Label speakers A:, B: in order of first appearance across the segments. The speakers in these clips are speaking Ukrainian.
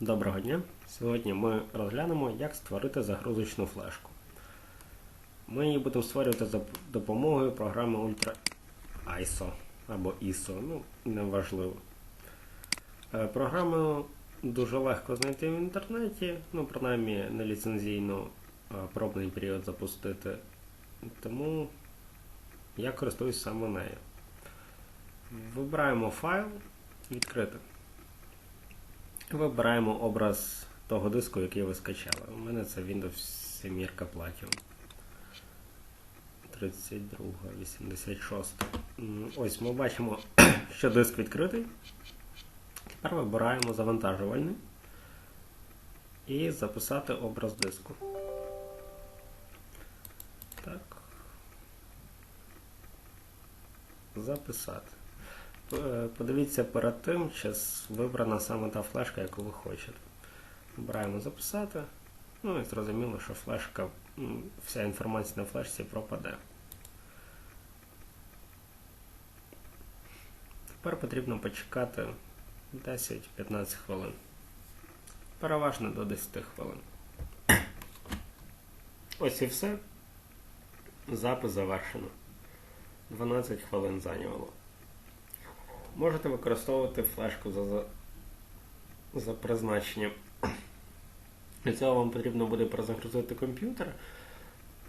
A: Доброго дня! Сьогодні ми розглянемо, як створити загрузочну флешку. Ми її будемо створювати за допомогою програми Ultra ISO або ISO, ну, неважливо. Е, Програму дуже легко знайти в інтернеті, ну, принаймні на ліцензійно е, пробний період запустити. Тому я користуюсь саме нею. Вибираємо файл, відкрити. Вибираємо образ того диску, який ви скачали. У мене це Windows 7 Platinum. 32, 86. Ось ми бачимо, що диск відкритий. Тепер вибираємо завантажувальний і записати образ диску. Так. Записати. Подивіться перед тим, чи вибрана саме та флешка, яку ви хочете. Вибираємо записати. Ну і зрозуміло, що флешка, вся інформація на флешці пропаде. Тепер потрібно почекати 10-15 хвилин. Переважно до 10 хвилин. Ось і все. Запис завершено. 12 хвилин зайняло. Можете використовувати флешку за, за, за призначенням. Для цього вам потрібно буде перезагрузити комп'ютер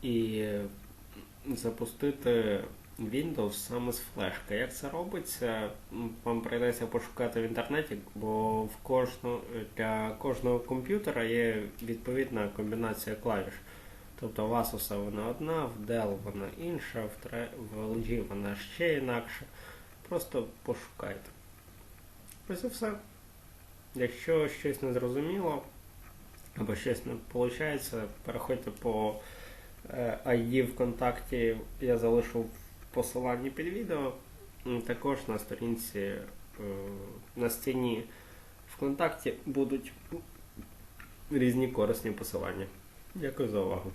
A: і запустити Windows саме з флешки. Як це робиться, вам прийдеться пошукати в інтернеті, бо в кожну, для кожного комп'ютера є відповідна комбінація клавіш. Тобто в Asus вона одна, в Dell вона інша, в LG вона ще інакша. Просто пошукайте. Ось і все. Якщо щось не зрозуміло або щось не виходить, переходьте по е, ID ВКонтакті, я залишу в посиланні під відео. Також на сторінці е, на стіні ВКонтакті будуть різні корисні посилання. Дякую за увагу.